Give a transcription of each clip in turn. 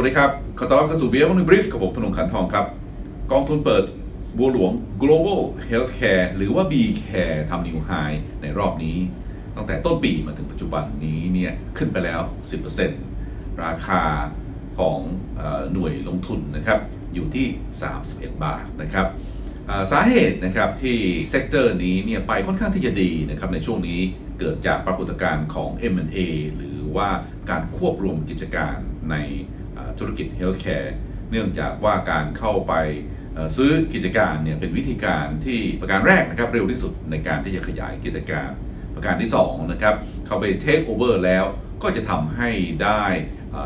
วัสดีครับ ขอต้อนรับเข้าสู่เบียร์วันนึงบรีฟกับผมธนงขันทองครับ กองทุนเปิดบัวหลวง global healthcare หรือว่า B care ทำนิวไฮในรอบนี้ ตั้งแต่ต้นปีมาถึงปัจจุบันนี้เนี่ยขึ้นไปแล้ว 10%ราคาของอหน่วยลงทุนนะครับอยู่ที่ 31 บาทนะครับสาเหตุนะครับที่เซกเตอร์นี้เนี่ยไปค่อนข้างที่จะดีนะครับในช่วงนี้เกิดจากปรากฏการณ์ของ M&A หรือว่าการควบรวมกิจการใน ธุรกิจ Healthcare เนื่องจากว่าการเข้าไปซื้อกิจการเนี่ยเป็นวิธีการที่ประการแรกนะครับเร็วที่สุดในการที่จะขยายกิจการ ประการที่2นะครับเข้าไปเทคโอเวอร์แล้วก็จะทำให้ได้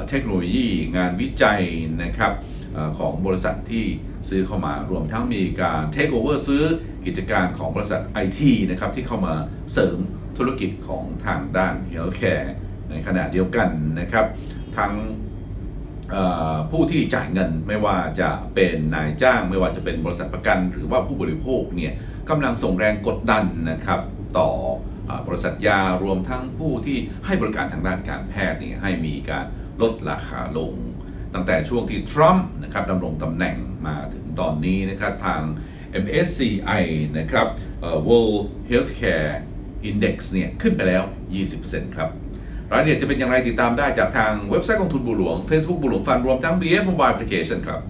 เทคโนโลยีงานวิจัยนะครับอของบริษัทที่ซื้อเข้ามารวมทั้งมีการเทคโอเวอร์ซื้อกิจการของบริษัท IT นะครับที่เข้ามาเสริมธุรกิจของทางด้าน Healthcare ในขณะเดียวกันนะครับทั้ง ผู้ที่จ่ายเงินไม่ว่าจะเป็นนายจ้าง ไม่ว่าจะเป็นบริษัทประกัน หรือว่าผู้บริโภคเนี่ยกำลังส่งแรงกดดันนะครับต่ออบริษัทยารวมทั้งผู้ที่ให้บริการทางด้านการแพทย์เนี่ยให้มีการลดราคาลง ตั้งแต่ช่วงที่ทรัมป์นะครับดำรงตำแหน่งมาถึงตอนนี้นะครับทาง MSCI นะครับ World Healthcare Index เนี่ยขึ้นไปแล้ว 20%ครับ รายละเอียดจะเป็นอย่างไรติดตามได้จากทางเว็บไซต์กองทุนบุหลวง Facebook บุหลวงฟันรวมทั้ง BF Mobile Application ครับ